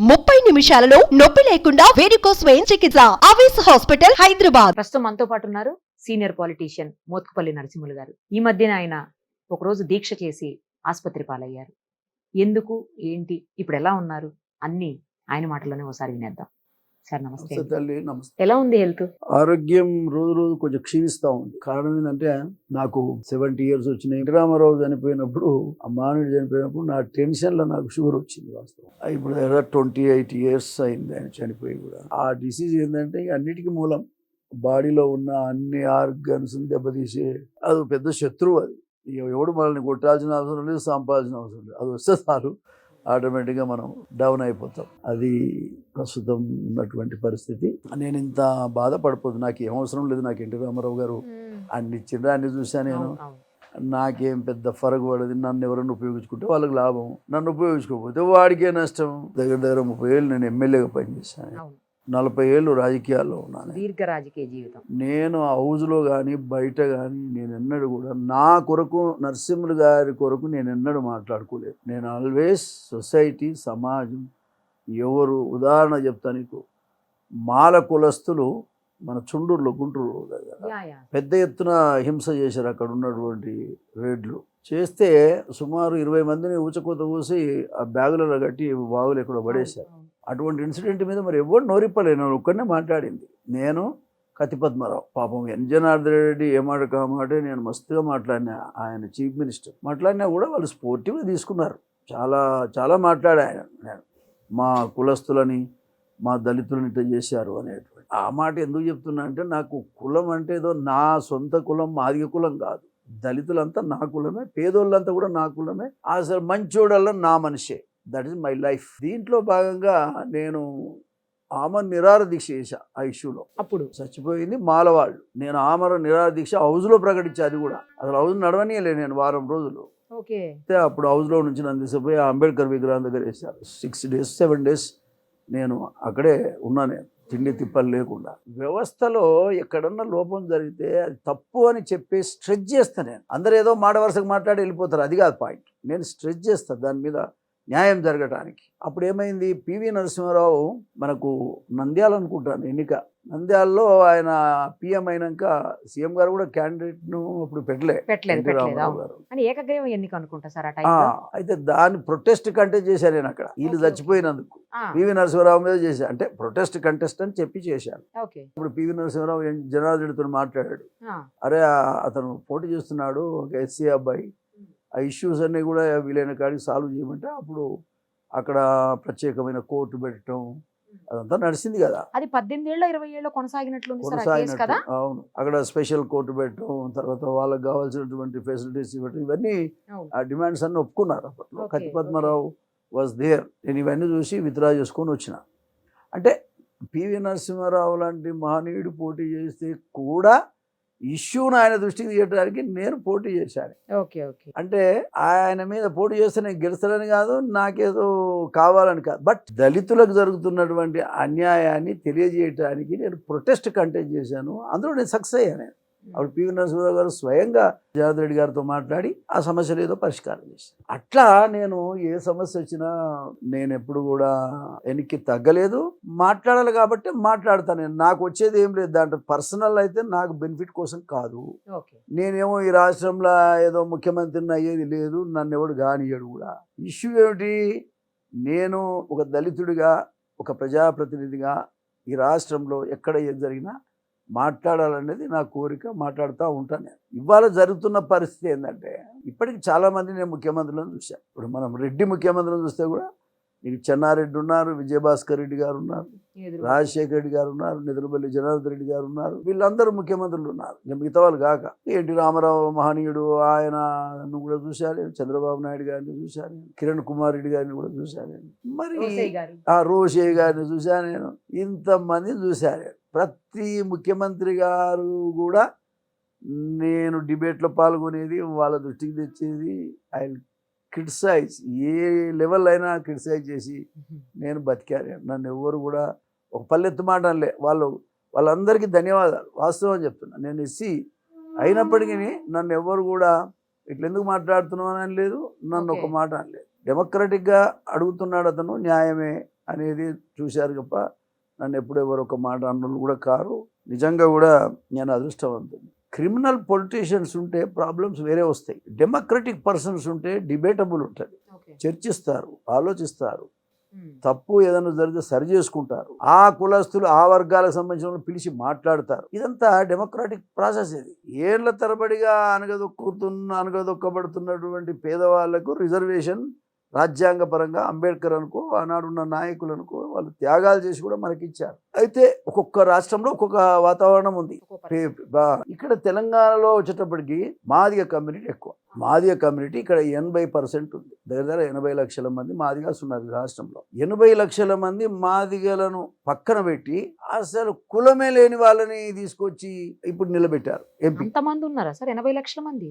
ముప్పై నిమిషాలలో నొప్పి లేకుండా వేడికో స్వయం చికిత్స. ఆవేశ హాస్పిటల్ హైదరాబాద్. ప్రస్తుతం మనతో పాటు ఉన్నారు సీనియర్ పాలిటీషియన్ మోత్కుపల్లి నరసింహులు గారు. ఈ మధ్యన ఆయన ఒకరోజు దీక్ష చేసి ఆసుపత్రి పాలయ్యారు. ఎందుకు? ఏంటి? ఇప్పుడు ఎలా ఉన్నారు? అన్ని ఆయన మాటలోనే ఒకసారి వినేద్దాం. సార్ నమస్తే తల్లి నమస్తే. ఎలా ఉంది హెల్త్? ఆరోగ్యం రోజు రోజు కొంచెం క్షీణిస్తా ఉంది. కారణం ఏంటంటే నాకు సెవెంటీ ఇయర్స్ వచ్చినాయి. రామారావు చనిపోయినప్పుడు ఆ మానవుడు చనిపోయినప్పుడు నా టెన్షన్లో నాకు షుగర్ వచ్చింది వాస్తవం. ఇప్పుడు ట్వంటీ ఎయిట్ ఇయర్స్ అయింది ఆయన చనిపోయి కూడా. ఆ డిసీజ్ ఏంటంటే అన్నిటికీ మూలం బాడీలో ఉన్న అన్ని ఆర్గన్స్ దెబ్బతీసి అది పెద్ద శత్రువు అది. ఎవడు మనల్ని కొట్టాల్సిన అవసరం లేదు సంపాదించిన అవసరం లేదు. అది వస్తే చాలు. ఆటోమేటిక్గా మనం డౌన్ అయిపోతాం. అది ప్రస్తుతం ఉన్నటువంటి పరిస్థితి. నేను ఇంత బాధపడిపోదు. నాకు ఏం అవసరం లేదు. నాకు ఎన్టీ రామారావు గారు అన్ని ఇచ్చిండ్రు. అన్ని చూసా నేను. నాకేం పెద్ద ఫరక్ పడదు. నన్ను ఎవరైనా ఉపయోగించుకుంటే వాళ్ళకి లాభం. నన్ను ఉపయోగించుకోకపోతే వాడికే నష్టం. దగ్గర దగ్గర ముప్పై ఏళ్ళు నేను ఎమ్మెల్యేగా పనిచేశాను. నలభై ఏళ్ళు రాజకీయాల్లో ఉన్నాను. దీర్ఘ రాజకీయ జీవితం. నేను హౌజ్లో కానీ బయట కానీ నేను ఎన్నడూ కూడా నా కొరకు నరసింహులు గారి కొరకు నేను ఎన్నడూ మాట్లాడుకోలేదు. నేను ఆల్వేస్ సొసైటీ సమాజం ఎవరు ఉదాహరణ చెప్తా నీకు. మాల కులస్తులు మన చుండూరులో గుంటూరు. పెద్ద ఎత్తున హింస చేశారు అక్కడ ఉన్నటువంటి రేడ్లు. చేస్తే సుమారు ఇరవై మందిని ఊచకోత కూసి ఆ బ్యాగులలో కట్టి బావులు ఎక్కడ పడేశారు. అటువంటి ఇన్సిడెంట్ మీద మరి ఎవరు నోరిప్పలేను ఒక్కరినే మాట్లాడింది. నేను కతిపద్మరావు. పాపం ఎన్ జనార్దన్ రెడ్డి ఏమాట కామాటే నేను మస్తుగా మాట్లాడినా. ఆయన చీఫ్ మినిస్టర్. మాట్లాడినా కూడా వాళ్ళు స్పోర్టివ్గా తీసుకున్నారు. చాలా చాలా మాట్లాడా ఆయన నేను. మా కులస్తులని మా దళితులని ఇట్లా చేశారు అనేటువంటి. ఆ మాట ఎందుకు చెప్తున్నా అంటే నాకు కులం అంటే ఏదో నా సొంత కులం మాదిగ కులం కాదు. దళితులంతా నా కులమే పేదోళ్ళంతా కూడా నా కులమే. అసలు మంచోడల్లా నా మనిషే. That is my life. దీంట్లో భాగంగా నేను ఆమె నిరార దీక్ష చేశా ఆ ఇష్యూలో. అప్పుడు? చచ్చిపోయింది మాలవాళ్ళు. నేను ఆమర నిరార దీక్ష హౌస్లో ప్రకటించా అది కూడా. అసలు హౌస్ నడవనీయలే నేను వారం రోజులు. ఓకే. అయితే అప్పుడు హౌస్లో నుంచి నన్ను తీసుకుపోయి అంబేద్కర్ విగ్రహం దగ్గర వేశారు. సిక్స్ డేస్ సెవెన్ డేస్ నేను అక్కడే ఉన్నా నేను. తిండి తిప్పలు లేకుండా. వ్యవస్థలో ఎక్కడన్నా లోపం జరిగితే అది తప్పు అని చెప్పి స్ట్రెచ్ చేస్తా నేను. అందరూ ఏదో మాట వరుసకు మాట్లాడి వెళ్ళిపోతారు. అది కాదు పాయింట్. నేను స్ట్రెచ్ చేస్తాను దాని మీద న్యాయం జరగటానికి. అప్పుడు ఏమైంది పివి నరసింహారావు మనకు నంద్యాల అనుకుంటాను ఎన్నిక. నంద్యాలలో ఆయన పిఎం అయినాక సీఎం గారు కూడా క్యాండిడేట్ను అప్పుడు పెట్టలే. ఏకగ్రీవం ఎన్నిక అనుకుంటా సార్ అయితే దాని ప్రొటెస్ట్ కంటెస్ట్ చేశాను నేను అక్కడ. వీళ్ళు. చచ్చిపోయినందుకు. పివి నరసింహారావు మీద చేశాను అంటే ప్రొటెస్ట్ కంటెస్ట్ అని చెప్పి చేశాను ఇప్పుడు పివి నరసింహారావు జనార్దనుడితో మాట్లాడాడు. అరే అతను పోటీ చేస్తున్నాడు ఒక ఎస్సీ అబ్బాయి. ఆ ఇష్యూస్ అన్నీ కూడా వీలైన కాడికి సాల్వ్ చేయమంటే అప్పుడు అక్కడ ప్రత్యేకమైన కోర్టు పెట్టడం అదంతా నడిచింది కదా. అది పద్దెనిమిది ఏళ్ళ ఇరవై ఏళ్ళు కదా? అవును. అక్కడ స్పెషల్ కోర్టు పెట్టడం తర్వాత వాళ్ళకి కావాల్సినటువంటి ఫెసిలిటీస్ ఇవ్వటం ఇవన్నీ. ఆ డిమాండ్స్ అన్ని ఒప్పుకున్నారు అప్పట్లో. కత్తి పద్మరావు వాజ్ దేర్ నేను ఇవన్నీ చూసి విత్డ్రా చేసుకొని వచ్చిన. అంటే పివి నరసింహారావు లాంటి మహనీయుడు పోటీ చేస్తే కూడా ఇష్యూను ఆయన దృష్టికి తీయడానికి నేను పోటీ చేశాను. Okay okay. అంటే ఆయన మీద పోటీ చేస్తే నేను గెలుస్తానని కాదు నాకేదో కావాలని కాదు. బట్ దళితులకు జరుగుతున్నటువంటి అన్యాయాన్ని తెలియజేయటానికి నేను ప్రొటెస్ట్ కంటెస్ట్ చేశాను. అందులో నేను సక్సెస్ అయ్యాను అప్పుడు పివి నరసింహరావు గారు స్వయంగా జగన్ రెడ్డి గారితో మాట్లాడి ఆ సమస్యలు ఏదో పరిష్కారం చేశాను అట్లా నేను ఏ సమస్య వచ్చినా నేను ఎప్పుడు కూడా వెనక్కి తగ్గలేదు. మాట్లాడాలి కాబట్టి మాట్లాడతాను నేను. నాకు వచ్చేది ఏం లేదు. దాంట్లో పర్సనల్ అయితే నాకు బెనిఫిట్ కోసం కాదు. నేనేమో ఈ రాష్ట్రంలో ఏదో ముఖ్యమంత్రిని అయ్యేది లేదు. నన్ను ఎవడు కానియడు కూడా. ఇష్యూ ఏమిటి? నేను ఒక దళితుడిగా ఒక ప్రజాప్రతినిధిగా ఈ రాష్ట్రంలో ఎక్కడ ఏది జరిగినా మాట్లాడాలనేది నా కోరిక మాట్లాడుతూ ఉంటాను నేను. ఇవాళ జరుగుతున్న పరిస్థితి ఏంటంటే ఇప్పటికి చాలామంది నేను ముఖ్యమంత్రులను చూశాను ఇప్పుడు మనం రెడ్డి ముఖ్యమంత్రులను చూస్తే కూడా నీకు చెన్నారెడ్డి ఉన్నారు విజయభాస్కర్ రెడ్డి గారు ఉన్నారు రాజశేఖర రెడ్డి గారు ఉన్నారు నిద్రపల్లి జనార్దన్ రెడ్డి గారు ఉన్నారు వీళ్ళందరూ ముఖ్యమంత్రులు ఉన్నారు ఇంకా మిగతా వాళ్ళు కాక ఎన్టీ రామారావు మహనీయుడు ఆయన కూడా చూశాను నేను. చంద్రబాబు నాయుడు గారిని చూశాను. కిరణ్ కుమార్ రెడ్డి గారిని కూడా చూశాను. మరి ఆ రోషయ్య గారిని చూశాను నేను ఇంతమంది చూశాను. ప్రతి ముఖ్యమంత్రి గారు కూడా నేను డిబేట్లో పాల్గొనేది వాళ్ళ దృష్టికి తెచ్చేది ఐ క్రిటిసైజ్ ఏ లెవెల్ అయినా క్రిటిసైజ్ చేసి నేను బతికాను నన్ను ఎవ్వరు కూడా ఒక పల్లెత్తు మాట అనలే వాళ్ళు వాళ్ళందరికీ ధన్యవాదాలు. వాస్తవం చెప్తున్నా. నేను ఎస్సీ అయినప్పటికీ నన్ను ఎవ్వరు కూడా ఇట్లా ఎందుకు మాట్లాడుతున్నావు అని లేదు. నన్ను ఒక. మాట అనలేదు. డెమోక్రటిక్గా అడుగుతున్నాడు అతను న్యాయమే అనేది చూశారు తప్ప నన్ను ఎప్పుడు ఎవరు ఒక మాట అన్నోళ్ళు కూడా కారు. నిజంగా కూడా నేను అదృష్టవంతుని క్రిమినల్ పొలిటీషియన్స్ ఉంటే ప్రాబ్లమ్స్ వేరే వస్తాయి. డెమోక్రటిక్ పర్సన్స్ ఉంటే డిబేటబుల్ ఉంటుంది. చర్చిస్తారు ఆలోచిస్తారు. తప్పు ఏదైనా జరిగితే సరి చేసుకుంటారు. ఆ కులస్తులు ఆ వర్గాలకు సంబంధించిన పిలిచి మాట్లాడతారు. ఇదంతా డెమోక్రాటిక్ ప్రాసెస్ ఇది. ఏళ్ళ తరబడిగా అనగదొక్కుతున్న అనగదొక్కబడుతున్నటువంటి పేదవాళ్ళకు రిజర్వేషన్ రాజ్యాంగపరంగా అంబేద్కర్ అనుకో ఆనాడున్న నాయకులు అనుకో వాళ్ళు త్యాగాలు చేసి కూడా మనకి ఇచ్చారు అయితే ఒక్కొక్క రాష్ట్రంలో ఒక్కొక్క వాతావరణం ఉంది. ఇక్కడ తెలంగాణలో వచ్చేటప్పటికి మాదిగ కమ్యూనిటీ ఎక్కువ. మాదిగ కమ్యూనిటీ ఇక్కడ ఎనభై పర్సెంట్ ఉంది. దగ్గర దగ్గర ఎనభై లక్షల మంది మాదిగాస్ ఉన్నారు రాష్ట్రంలో. ఎనభై లక్షల మంది మాదిగలను పక్కన పెట్టి అసలు కులమే లేని వాళ్ళని తీసుకొచ్చి ఇప్పుడు నిలబెట్టారు ఎంపీ. ఉన్నారా సార్? ఎనభై లక్షల మంది?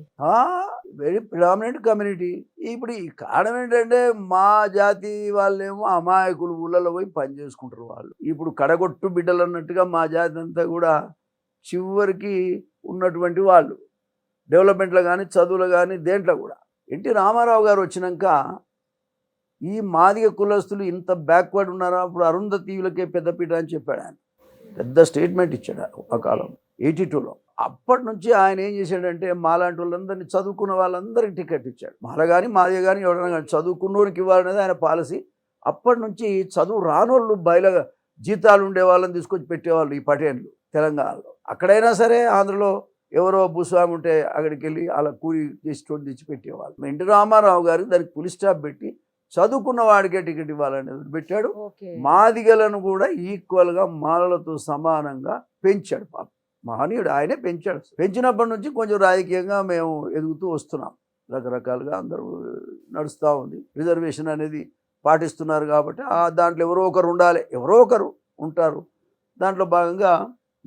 వెరీ ప్రిడామినెంట్ కమ్యూనిటీ ఇప్పుడు ఈ కారణం ఏంటంటే మా జాతి వాళ్ళేమో అమాయకులు ఊళ్ళలో పోయి పని చేసుకుంటారు వాళ్ళు. ఇప్పుడు కడగొట్టు బిడ్డలు అన్నట్టుగా మా జాతి అంతా కూడా చివరికి ఉన్నటువంటి వాళ్ళు. డెవలప్మెంట్లో కానీ చదువులు కానీ దేంట్లో కూడా. ఎన్టీ రామారావు గారు వచ్చినాక ఈ మాదిగ కులస్తులు ఇంత బ్యాక్వర్డ్ ఉన్నారా? అప్పుడు అరుంధతీవులకే పెద్దపీట అని చెప్పాడు ఆయన. పెద్ద స్టేట్మెంట్ ఇచ్చాడు ఆ కాలం ఎయిటీ టూలో అప్పటి నుంచి ఆయన ఏం చేశాడంటే మాలాంటి వాళ్ళందరినీ చదువుకున్న వాళ్ళందరికీ టికెట్ ఇచ్చాడు. మాల కానీ మాదిగ కానీ ఎవరైనా కానీ చదువుకున్నోనికి ఇవ్వాలనేది ఆయన పాలసీ అప్పటి నుంచి చదువు రానోళ్ళు బయల జీతాలు ఉండే వాళ్ళని తీసుకొచ్చి పెట్టేవాళ్ళు ఈ పటేన్లు తెలంగాణలో. అక్కడైనా సరే ఆంధ్రలో ఎవరో భూస్వామి ఉంటే అక్కడికి వెళ్ళి అలా కూలి తెచ్చి పెట్టేవాళ్ళు ఎన్టీ రామారావు గారు దానికి పులి స్టాప్ పెట్టి చదువుకున్న వాడికే టికెట్ ఇవ్వాలనేది పెట్టాడు. మాదిగలను కూడా ఈక్వల్గా మాలలతో సమానంగా పెంచాడు పాప. మహనీయుడు ఆయనే పెంచాడు. పెంచినప్పటి నుంచి కొంచెం రాజకీయంగా మేము ఎదుగుతూ వస్తున్నాం. రకరకాలుగా అందరూ నడుస్తూ ఉంది. రిజర్వేషన్ అనేది పాటిస్తున్నారు కాబట్టి ఆ దాంట్లో ఎవరో ఒకరు ఉండాలి. ఎవరో ఒకరు ఉంటారు. దాంట్లో భాగంగా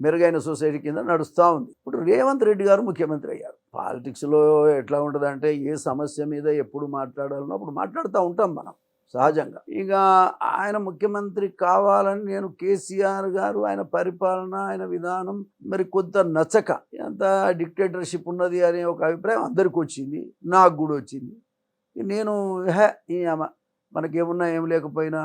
మెరుగైన సొసైటీ కింద నడుస్తూ ఉంది. ఇప్పుడు రేవంత్ రెడ్డి గారు ముఖ్యమంత్రి అయ్యారు. పాలిటిక్స్లో ఎట్లా ఉంటుందంటే ఏ సమస్య మీద ఎప్పుడు మాట్లాడాలనో అప్పుడు మాట్లాడుతూ ఉంటాం మనం సహజంగా. ఇక ఆయన ముఖ్యమంత్రి కావాలని నేను కేసీఆర్ గారు ఆయన పరిపాలన ఆయన విధానం మరి కొంత నచ్చక ఎంత డిక్టేటర్షిప్ ఉన్నది అనే ఒక అభిప్రాయం అందరికి వచ్చింది నాకు కూడా వచ్చింది. నేను హే ఈ అమ్మ మనకేమున్నా ఏం లేకపోయినా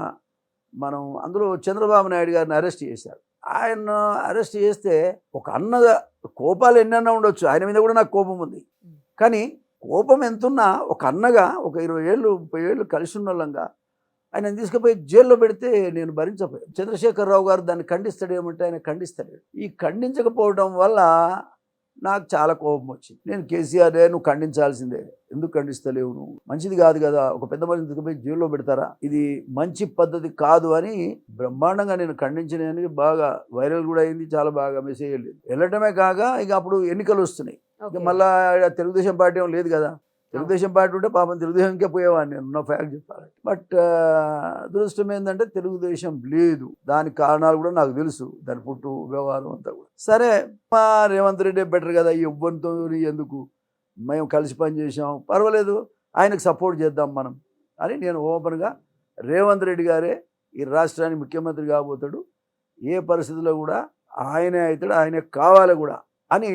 మనం అందులో చంద్రబాబు నాయుడు గారిని అరెస్ట్ చేశారు. ఆయన అరెస్ట్ చేస్తే ఒక అన్నగా కోపాలు ఎన్నన్నా ఉండొచ్చు. ఆయన మీద కూడా నాకు కోపం ఉంది. కానీ కోపం ఎంతున్నా ఒక అన్నగా ఒక ఇరవై ఏళ్ళు ముప్పై ఏళ్ళు కలిసి ఉన్న వాళ్ళంగా ఆయన తీసుకుపోయి జైల్లో పెడితే నేను భరించపోయాను చంద్రశేఖరరావు గారు దాన్ని ఖండిస్తాడేమంటే ఆయన ఖండిస్తాడు ఈ ఖండించకపోవడం వల్ల నాకు చాలా కోపం వచ్చింది. నేను కేసీఆర్ నువ్వు ఖండించాల్సిందే. ఎందుకు ఖండిస్తలేవు నువ్వు? మంచిది కాదు కదా. ఒక పెద్ద మనిషిని తీసుకుపోయి జైల్లో పెడతారా? ఇది మంచి పద్ధతి కాదు అని బ్రహ్మాండంగా నేను ఖండించిన బాగా వైరల్ కూడా అయింది చాలా బాగా మెసేజ్ వెళ్ళింది. వెళ్ళటమే కాక ఇక అప్పుడు ఎన్నికలు వస్తున్నాయి. ఇక మళ్ళా తెలుగుదేశం పార్టీ లేదు కదా. తెలుగుదేశం పార్టీ ఉంటే పాపం తెలుగుదేశంకే పోయేవాడిని నేను ఉన్న ఫ్యాక్ట్ చెప్పాలంటే. బట్ uh, దురదృష్టం ఏంటంటే తెలుగుదేశం లేదు. దానికి కారణాలు కూడా నాకు తెలుసు. దాని పుట్టు వ్యవహారం అంతా కూడా. సరే మా రేవంత్ రెడ్డి బెటర్ కదా ఇవ్వంతో ఎందుకు? మేము కలిసి పని చేసాం పర్వాలేదు ఆయనకు సపోర్ట్ చేద్దాం మనం. అని నేను ఓపెన్గా రేవంత్ రెడ్డి గారే ఈ రాష్ట్రానికి ముఖ్యమంత్రి కాబోతాడు. ఏ పరిస్థితిలో కూడా ఆయనే అవుతాడు ఆయనే కావాలి కూడా. అని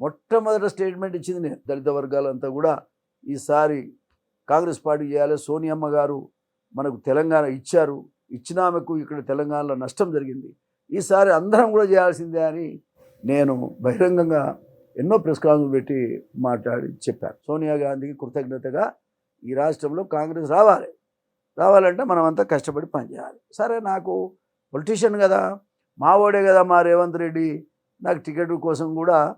మొట్టమొదటి స్టేట్మెంట్ ఇచ్చింది నేను. దళిత వర్గాలంతా కూడా ఈసారి కాంగ్రెస్ పార్టీ చేయాలి. సోనియమ్మ గారు మనకు తెలంగాణ ఇచ్చారు. ఇచ్చిన ఆమెకు ఇక్కడ తెలంగాణలో నష్టం జరిగింది. ఈసారి అందరం కూడా చేయాల్సిందే అని నేను బహిరంగంగా ఎన్నో ప్రెస్ కాన్ఫరెన్స్ పెట్టి మాట్లాడి చెప్పాను. సోనియా గాంధీకి కృతజ్ఞతగా ఈ రాష్ట్రంలో కాంగ్రెస్ రావాలి. రావాలంటే మనం అంతా కష్టపడి పనిచేయాలి. సరే నాకు పొలిటీషియన్ కదా మావోడే కదా మా రేవంత్ రెడ్డి నాకు టికెట్ కోసం కూడా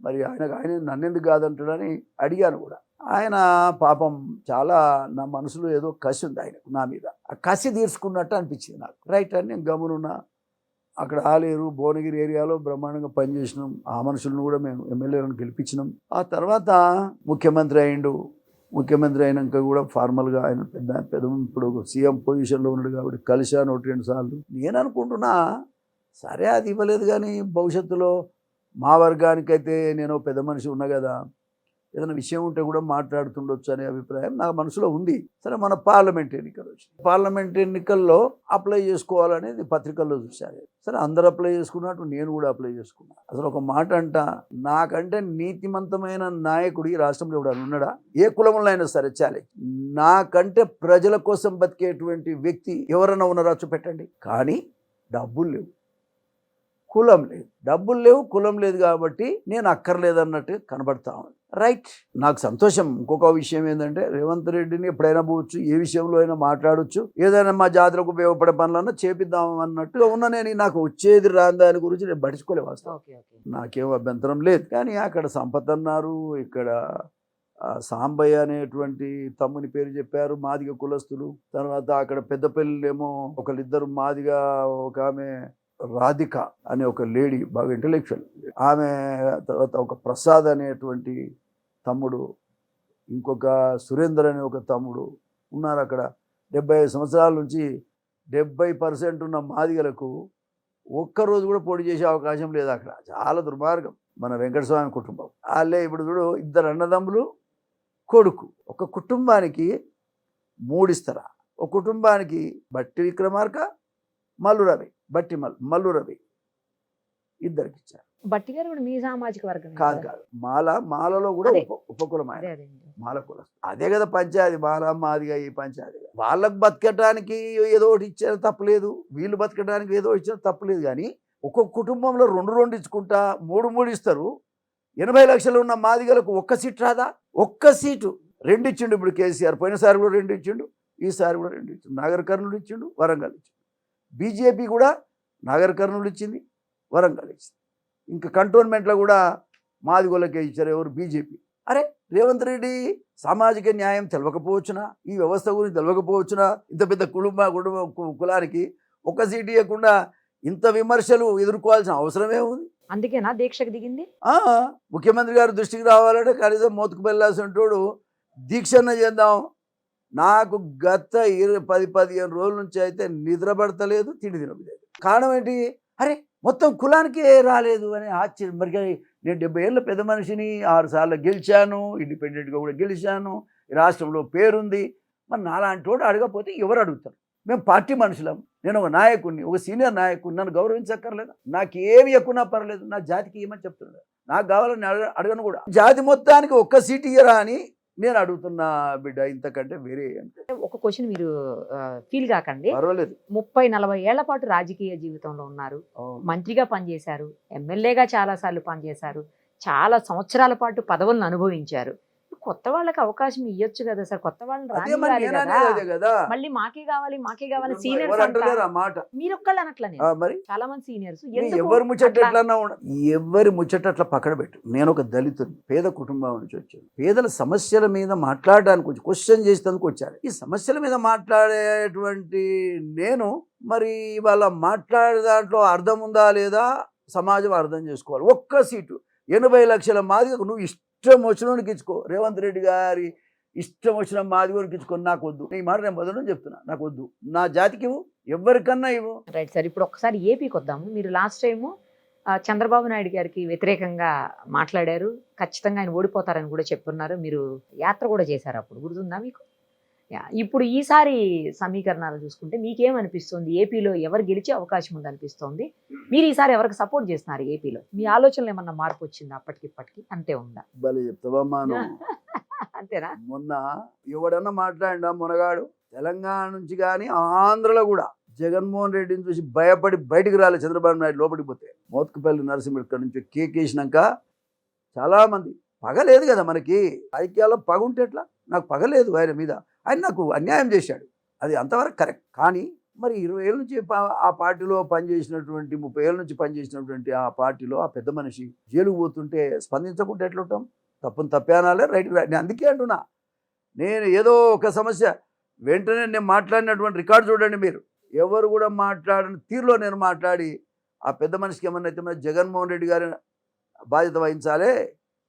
మరి ఆయనకు ఆయన నన్నెందుకు కాదంటాడని అడిగాను కూడా. ఆయన పాపం చాలా నా మనసులో ఏదో కసి ఉంది ఆయనకు నా మీద. ఆ కసి తీర్చుకున్నట్టు అనిపించింది నాకు. రైట్ అని నేను గమనున్నా. అక్కడ ఆలేరు భువనగిరి ఏరియాలో బ్రహ్మాండంగా పనిచేసినాం. ఆ మనుషులను కూడా మేము ఎమ్మెల్యేలను గెలిపించినాం. ఆ తర్వాత ముఖ్యమంత్రి అయిండు. ముఖ్యమంత్రి అయినాక కూడా ఫార్మల్గా ఆయన పెద్ద పెద్ద ఇప్పుడు సీఎం పొజిషన్లో ఉన్నాడు కాబట్టి కలిశాను ఒకటి రెండు సార్లు. నేను అనుకుంటున్నా సరే అది ఇవ్వలేదు కానీ భవిష్యత్తులో మా వర్గానికైతే నేను పెద్ద మనిషి ఉన్నా కదా ఏదైనా విషయం ఉంటే కూడా మాట్లాడుతుండొచ్చు అనే అభిప్రాయం నా మనసులో ఉంది. సరే మన పార్లమెంట్ ఎన్నికలు వచ్చినాయి. పార్లమెంట్ ఎన్నికల్లో అప్లై చేసుకోవాలనేది పత్రికల్లో చూశారు. సరే అందరు అప్లై చేసుకున్నట్టు నేను కూడా అప్లై చేసుకున్నా. అసలు ఒక మాట అంట నాకంటే నీతిమంతమైన నాయకుడు ఈ రాష్ట్రంలో కూడా ఉన్నాడా? ఏ కులంలో అయినా సరే చాలే. నాకంటే ప్రజల కోసం బతికేటువంటి వ్యక్తి ఎవరైనా ఉన్నారా చూపెట్టండి. కానీ డబ్బులు లేవు. కులం లేదు. డబ్బులు లేవు కులం లేదు కాబట్టి నేను అక్కర్లేదు అన్నట్టు కనబడతా ఉంది. రైట్. నాకు సంతోషం. ఇంకొక విషయం ఏంటంటే రేవంత్ రెడ్డిని ఎప్పుడైనా పోవచ్చు ఏ విషయంలో అయినా మాట్లాడొచ్చు. ఏదైనా మా జాతరకు ఉపయోగపడే పనులన్నా చేపిద్దాం అన్నట్టుగా ఉన్న నేను నాకు వచ్చేది రాని దాని గురించి నేను పట్టించుకోలే వాస్తవం. Okay okay. నాకేం అభ్యంతరం లేదు. కానీ అక్కడ సంపత్ అన్నారు ఇక్కడ సాంబయ్య అనేటువంటి తమ్ముని పేరు చెప్పారు మాదిగ కులస్తులు. తర్వాత అక్కడ పెద్దపల్లిలో ఒకళ్ళిద్దరు మాదిగ ఒక ఆమె రాధిక అనే ఒక లేడీ బాగా ఇంటలెక్చువల్ ఆమె తర్వాత ఒక ప్రసాద్ అనేటువంటి తమ్ముడు ఇంకొక సురేందర్ అనే ఒక తమ్ముడు ఉన్నారు అక్కడ. డెబ్బై ఐదు సంవత్సరాల నుంచి డెబ్బై పర్సెంట్ ఉన్న మాదిగలకు ఒక్కరోజు కూడా పోటీ చేసే అవకాశం లేదు అక్కడ. చాలా దుర్మార్గం మన వెంకటస్వామి కుటుంబం. వాళ్ళే ఇప్పుడు చూడు ఇద్దరు అన్నదమ్ములు కొడుకు. ఒక కుటుంబానికి మూడిస్తారా? ఒక కుటుంబానికి బట్టి విక్రమార్క మల్లు రవి. బట్టి మల్ మల్లు రవి ఇద్దరికి ఇచ్చారు. బట్టి గారు కూడా మీ సామాజిక వర్గం కాదు కాదు. మాల మాలలో కూడా ఉపకులం ఆయన మాల కులం. అదే కదా పంచాయతీ. మాల మాదిగా ఈ పంచాయతీ. వాళ్ళకు బతకడానికి ఏదో ఒకటి ఇచ్చారు తప్పలేదు వీళ్ళు బతకడానికి ఏదో ఇచ్చారు తప్పలేదు కానీ ఒక్కొక్క కుటుంబంలో రెండు రెండు ఇచ్చుకుంటా మూడు మూడు ఇస్తారు. ఎనభై లక్షలు ఉన్న మాదిగలకు ఒక్క సీట్ రాదా? ఒక్క సీటు. రెండు ఇచ్చిండు ఇప్పుడు కేసీఆర్. పోయినసారి కూడా రెండు ఇచ్చిండు. ఈసారి కూడా రెండు ఇచ్చిండు. నాగర్ కర్నూలు ఇచ్చిండు వరంగల్ ఇచ్చిండు. బీజేపీ కూడా నాగర్ కర్నూలు ఇచ్చింది వరంగల్ ఇచ్చింది. ఇంకా కంటోన్మెంట్లో కూడా మాదిగోళ్ళకే ఇచ్చారు ఎవరు? బీజేపీ. అరే రేవంత్ రెడ్డి సామాజిక న్యాయం తెలవకపోవచ్చునా? ఈ వ్యవస్థ గురించి తెలవకపోవచ్చునా? ఇంత పెద్ద కుటుంబ కుటుంబ కులానికి ఒక్క సీటు ఇవ్వకుండా ఇంత విమర్శలు ఎదుర్కోవాల్సిన అవసరమే ఉంది. అందుకేనా దీక్షకు దిగింది? ఆ, ముఖ్యమంత్రి గారి దృష్టికి రావాలంటే కనీసం మోతుకు వెళ్ళాల్సినటోడు దీక్షన్న చేద్దాం. నాకు గత ఇరవై పది పదిహేను రోజుల నుంచి అయితే నిద్ర పడతలేదు తిండి తినలేదు కారణం ఏంటి? అరే మొత్తం కులానికే రాలేదు అని ఆశ్చర్యం. మరి నేను డెబ్బై ఏళ్ళ పెద్ద మనిషిని ఆరుసార్లు గెలిచాను ఇండిపెండెంట్గా కూడా గెలిచాను ఈ రాష్ట్రంలో పేరుంది. మరి నాలాంటి వాడు అడగకపోతే ఎవరు అడుగుతారు? మేము పార్టీ మనుషులం నేను ఒక నాయకుడిని ఒక సీనియర్ నాయకుడిని నన్ను గౌరవించక్కర్లేదు? నాకు ఏమి ఎక్కువనా పర్లేదు నా జాతికి ఏమని చెప్తున్నాడు నాకు కావాలని అడగ అడగను కూడా. జాతి మొత్తానికి ఒక్క సీట్ ఇయ్యరా అని నేను అడుగుతున్నా బిడ్డ ఇంతకంటే వేరే. ఒక క్వశ్చన్ మీరు ఫీల్ కాకండి పర్వాలేదు ముప్పై నలభై ఏళ్ళ పాటు రాజకీయ జీవితంలో ఉన్నారు. మంత్రిగా పనిచేశారు ఎమ్మెల్యేగా చాలాసార్లు పనిచేశారు చాలా సంవత్సరాల పాటు పదవులను అనుభవించారు కొత్త వాళ్ళకి అవకాశం ఇవ్వచ్చు కదా సార్. కొత్త వాళ్ళని కదా. మళ్ళీ మాకే కావాలి మాకే కావాలి సీనియర్స్ మీరు ఒక్కళ్ళు అనట్లా చాలా మంది సీనియర్స్. ఎవరి ముచ్చట ఎట్లన్నా ఎవరి ముచ్చట అట్లా పక్కన పెట్టు. నేను ఒక దళితుని పేద కుటుంబం నుంచి వచ్చాను. పేదల సమస్యల మీద మాట్లాడడానికి వచ్చి క్వశ్చన్ చేసేందుకు వచ్చాను. ఈ సమస్యల మీద మాట్లాడేటువంటి నేను మరి వాళ్ళ మాట్లాడే దాంట్లో అర్థం ఉందా లేదా? సమాజం అర్థం చేసుకోవాలి. ఒక్క సీటు. ఎనభై లక్షల మాదిగకు నువ్వు ఇష్టం ఇష్టం వచ్చినోడికి ఇచ్చుకో. రేవంత్ రెడ్డి గారి ఇష్టం వచ్చిన మాదిగోడికి ఇచ్చుకో నాకు వద్దు ఈ మాట నేను మొదలు చెప్తున్నా. నాకు వద్దు నా జాతికి ఇవ్వు. ఎవరికన్నా ఇవ్వు. రైట్ సార్ ఇప్పుడు ఒకసారి ఏపీకి వద్దాము. మీరు లాస్ట్ టైము చంద్రబాబు నాయుడు గారికి వ్యతిరేకంగా మాట్లాడారు. ఖచ్చితంగా ఆయన ఓడిపోతారని కూడా చెప్పున్నారు మీరు యాత్ర కూడా చేశారు అప్పుడు. గుర్తుందా మీకు? ఇప్పుడు ఈసారి సమీకరణాలు చూసుకుంటే మీకేమనిపిస్తుంది? ఏపీలో ఎవరు గెలిచే అవకాశం ఉంది అనిపిస్తోంది మీరు ఈసారి ఎవరికి సపోర్ట్ చేస్తున్నారు ఏపీలో? మీ ఆలోచనలు ఏమన్నా మార్పు వచ్చిందా అప్పటికి ఇప్పటికి అంతే ఉందా? భలే చెప్తావమ్మా అంతేనా? మొన్న ఎవడన్నా మాట్లాడినా మునగాడు? తెలంగాణ నుంచి కానీ ఆంధ్రలో కూడా జగన్మోహన్ రెడ్డిని చూసి భయపడి బయటికి రాలే చంద్రబాబు నాయుడు లోపలికి పోతే. మోత్కుపల్లి నరసింహ ఇక్కడ నుంచి కేకేసినాక చాలామంది పగ లేదు కదా మనకి. ఐక్యాలో పగ ఉంటే ఎట్లా? నాకు పగ లేదు ఆయన మీద. ఆయన నాకు అన్యాయం చేశాడు. అది అంతవరకు కరెక్ట్. కానీ మరి ఇరవై ఏళ్ళ నుంచి ఆ పార్టీలో పనిచేసినటువంటి ముప్పై ఏళ్ళ నుంచి పనిచేసినటువంటి ఆ పార్టీలో ఆ పెద్ద మనిషి జైలుకు పోతుంటే స్పందించకుండా ఎట్లుంటాం తప్పును తప్పేనాలే రైట్. నేను అందుకే అంటున్నా. నేను ఏదో ఒక సమస్య వెంటనే నేను మాట్లాడినటువంటి రికార్డు చూడండి మీరు. ఎవరు కూడా మాట్లాడని తీరులో నేను మాట్లాడి ఆ పెద్ద మనిషికి ఏమన్నా అయితే మరి జగన్మోహన్ రెడ్డి గారి బాధ్యత వహించాలే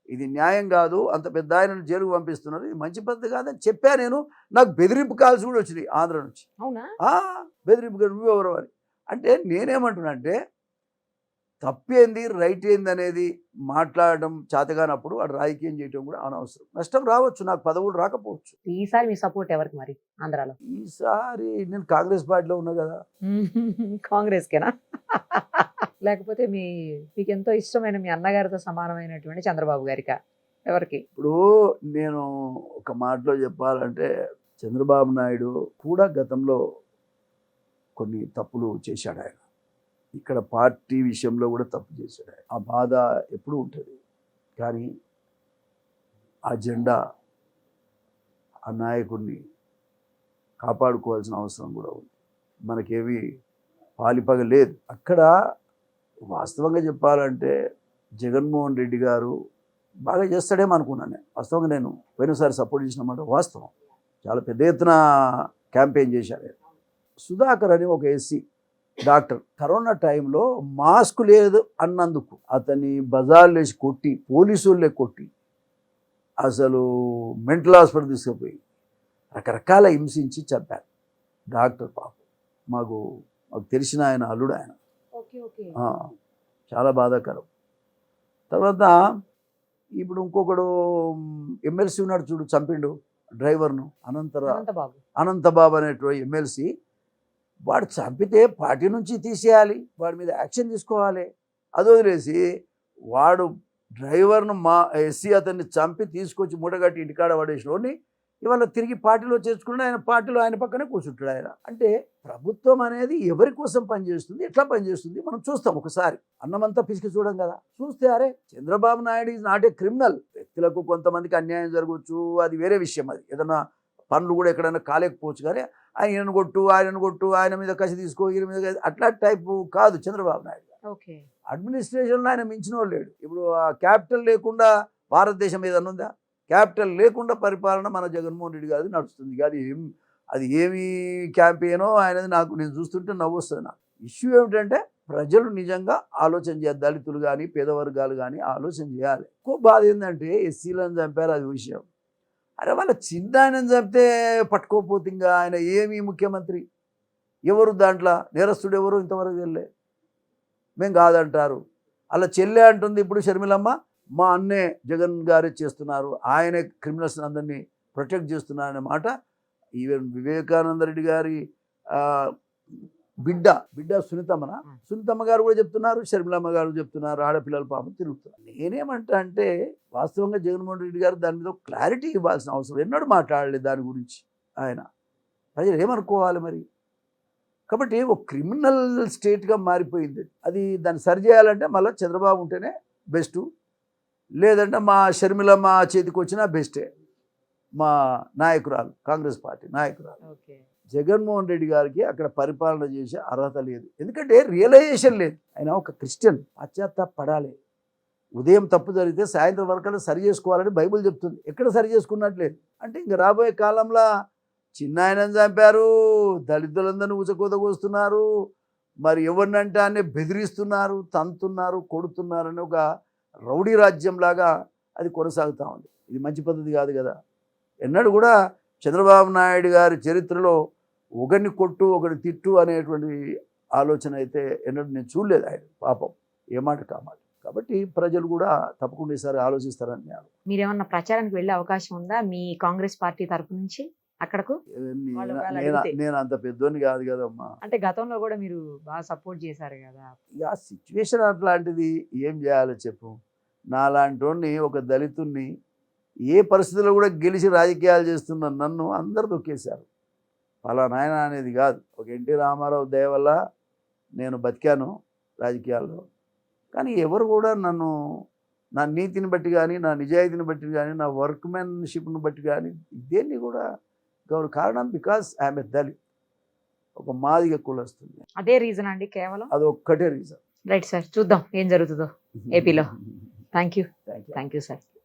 ఇది న్యాయం కాదు అంత పెద్ద ఆయనను జైలుకు పంపిస్తున్నారు. ఇది మంచి పద్ధతి కాదని చెప్పా నేను. నాకు బెదిరింపు కాల్స్ కూడా వచ్చినాయి ఆంధ్ర నుంచి. బెదిరింపు నువ్వెవరు అని. అంటే నేనేమంటున్నా అంటే తప్పేంది రైట్ ఏంది అనేది మాట్లాడడం చేతగానప్పుడు వాడు రాజకీయం చేయడం కూడా అనవసరం. నష్టం రావచ్చు నాకు పదవులు రాకపోవచ్చు. ఈసారి మీ సపోర్ట్ ఎవరికి మరి ఆంధ్రాలో? ఈసారి నేను కాంగ్రెస్ పార్టీలో ఉన్నా కదా. కాంగ్రెస్ కేనా లేకపోతే మీ మీకు ఎంతో ఇష్టమైన మీ అన్నగారితో సమానమైనటువంటి చంద్రబాబు గారిక? ఎవరికి? ఇప్పుడు నేను ఒక మాటలో చెప్పాలంటే చంద్రబాబు నాయుడు కూడా గతంలో కొన్ని తప్పులు చేశాడు ఆయన. ఇక్కడ పార్టీ విషయంలో కూడా తప్పు చేశాడు ఆయన. ఆ బాధ ఎప్పుడూ ఉంటుంది. కానీ ఆ జెండా ఆ నాయకుడిని కాపాడుకోవాల్సిన అవసరం కూడా ఉంది. మనకేమీ పాలిపగ లేదు అక్కడ వాస్తవంగా చెప్పాలంటే జగన్మోహన్ రెడ్డి గారు బాగా చేస్తాడేమో అనుకున్నాను నేను. వాస్తవంగా నేను పోయినసారి సపోర్ట్ చేసినమాట. వాస్తవం. చాలా పెద్ద ఎత్తున క్యాంపెయిన్ చేశాను సుధాకర్ అని ఒక ఎస్సీ డాక్టర్. కరోనా టైంలో మాస్క్ లేదు అన్నందుకు. అతన్ని బజార్లో వేసి కొట్టి పోలీసులే కొట్టి అసలు మెంటల్ హాస్పిటల్ తీసుకుపోయి రకరకాల హింసించి చంపారు. డాక్టర్ పాపం. మాకు మాకు తెలిసిన ఆయన అల్లుడు ఆయన. చాలా బాధాకరం. తర్వాత ఇప్పుడు ఇంకొకడు ఎమ్మెల్సీ ఉన్నాడు చూడు చంపిండు డ్రైవర్ను అనంతర అనంతబాబు. అనేటువంటి ఎమ్మెల్సీ వాడు చంపితే పార్టీ నుంచి తీసేయాలి వాడి మీద యాక్షన్ తీసుకోవాలి. అది వదిలేసి వాడు డ్రైవర్ను మా ఎస్సీ అతన్ని చంపి తీసుకొచ్చి మూటగట్టి ఇంటికాడ పడేసినోడిని ఇవాళ తిరిగి పార్టీలో చేర్చుకుని ఆయన పార్టీలో ఆయన పక్కనే కూర్చుంటాడు ఆయన. అంటే ప్రభుత్వం అనేది ఎవరి కోసం పనిచేస్తుంది ఎట్లా పనిచేస్తుంది మనం చూస్తాం ఒకసారి. అన్నమంతా పిసికి చూడం కదా. చూస్తే అరే Chandrababu Naidu is not a criminal వ్యక్తులకు కొంతమందికి అన్యాయం జరగవచ్చు అది వేరే విషయం అది. ఏదన్నా పనులు కూడా ఎక్కడైనా కాలేకపోవచ్చు కానీ ఆయనను కొట్టు ఆయనను కొట్టు ఆయన మీద కసి తీసుకో ఈయన మీద అట్లా టైపు కాదు చంద్రబాబు నాయుడు ఓకే. అడ్మినిస్ట్రేషన్లో ఆయన మించిన వాళ్ళు లేడు. ఇప్పుడు ఆ క్యాపిటల్ లేకుండా భారతదేశం ఏదన్నా ఉందా? క్యాపిటల్ లేకుండా పరిపాలన మన జగన్మోహన్ రెడ్డి గారిది నడుస్తుంది. అది అది ఏమి క్యాంపెయినో ఆయనది నాకు నేను చూస్తుంటే నవ్వు వస్తుంది నాకు. ఇష్యూ ఏమిటంటే ప్రజలు నిజంగా ఆలోచన చేయాలి దళితులు కానీ పేదవర్గాలు కానీ ఆలోచన చేయాలి. ఎక్కువ బాధ ఏంటంటే ఎస్సీలను చంపారు అది విషయం. అరే వాళ్ళ చిన్న ఆయనను చంపితే పట్టుకోపోతే ఇంకా ఆయన ఏమి ముఖ్యమంత్రి? ఎవరు దాంట్లో? నేరస్తుడు ఎవరు? ఇంతవరకు వెళ్ళే మేము కాదంటారు. అలా చెల్లె అంటుంది ఇప్పుడు షర్మిలమ్మ మా అన్నే జగన్ గారే చేస్తున్నారు. ఆయనే క్రిమినల్స్ అందరినీ ప్రొటెక్ట్ చేస్తున్నారనే మాట ఈవెన్ వివేకానంద రెడ్డి గారి బిడ్డ బిడ్డ సునీతమ్మన? సునీతమ్మ గారు కూడా చెప్తున్నారు షర్మిలమ్మ గారు చెప్తున్నారు ఆడపిల్లల పాపం తిరుగుతున్నారు. నేనేమంటా అంటే వాస్తవంగా జగన్మోహన్ రెడ్డి గారు దాని మీద క్లారిటీ ఇవ్వాల్సిన అవసరం ఎన్నడూ మాట్లాడలేదు దాని గురించి ఆయన. ప్రజలు ఏమనుకోవాలి మరి? కాబట్టి ఒక క్రిమినల్ స్టేట్గా మారిపోయింది. అది దాన్ని సరి చేయాలంటే మళ్ళీ చంద్రబాబు ఉంటేనే బెస్ట్. లేదంటే మా షర్మిల మా చేతికి వచ్చినా బెస్టే. మా నాయకురాలు కాంగ్రెస్ పార్టీ నాయకురాలు. ఓకే. జగన్మోహన్ రెడ్డి గారికి అక్కడ పరిపాలన చేసే అర్హత లేదు. ఎందుకంటే రియలైజేషన్ లేదు. ఆయన ఒక క్రిస్టియన్ పశ్చాత్తాపడాలి. ఉదయం తప్పు జరిగితే సాయంత్రం వరకు సరి చేసుకోవాలని బైబిల్ చెప్తుంది. ఎక్కడ సరి చేసుకున్నట్లేదు? అంటే ఇంక రాబోయే కాలంలో చిన్న ఆయనను చంపారు దళితులందరినీ ఉచకోత కోస్తున్నారు మరి ఎవరినంటే అనే బెదిరిస్తున్నారు తంతున్నారు కొడుతున్నారు అని ఒక రౌడీ రాజ్యంలాగా అది కొనసాగుతూ ఉంది. ఇది మంచి పద్ధతి కాదు కదా. ఎన్నడూ కూడా చంద్రబాబు నాయుడు గారి చరిత్రలో ఒకరిని కొట్టు ఒకరిని తిట్టు అనేటువంటి ఆలోచన అయితే ఎన్నడూ నేను చూడలేదు ఆయన. పాపం. ఏ మాట కామాట కాబట్టి ప్రజలు కూడా తప్పకుండా ఈసారి ఆలోచిస్తారని నేను మీరేమన్నా ప్రచారానికి వెళ్ళే అవకాశం ఉందా మీ కాంగ్రెస్ పార్టీ తరపు నుంచి అక్కడకు? నేను- అంత పెద్దోని కాదు కదమ్మా. అంటే గతంలో కూడా మీరు బాగా సపోర్ట్ చేశారు కదా. ఇక సిచ్యువేషన్ అట్లాంటిది ఏం చేయాలో చెప్పు. నాలాంటి ఒక దళితుణ్ణి ఏ పరిస్థితుల్లో కూడా గెలిచి రాజకీయాలు చేస్తున్న నన్ను అందరు దొక్కేశారు నాయన అనేది కాదు. ఒక ఎన్టీ రామారావు దయ వల్ల నేను బతికాను రాజకీయాల్లో. కానీ ఎవరు కూడా నన్ను నా నీతిని బట్టి కానీ నా నిజాయితీని బట్టి కానీ నా వర్క్మెన్షిప్ని బట్టి కానీ దేన్ని కూడా గౌరవ కారణం బికాస్ ఐఎమ్ ఎ దళిత్. ఒక మాదిగ కులస్తుంది అదే రీజన్ అండి కేవలం? అది ఒక్కటే రీజన్. రైట్ సార్ చూద్దాం ఏం జరుగుతుందో ఏపీలో. Thank you thank you sir.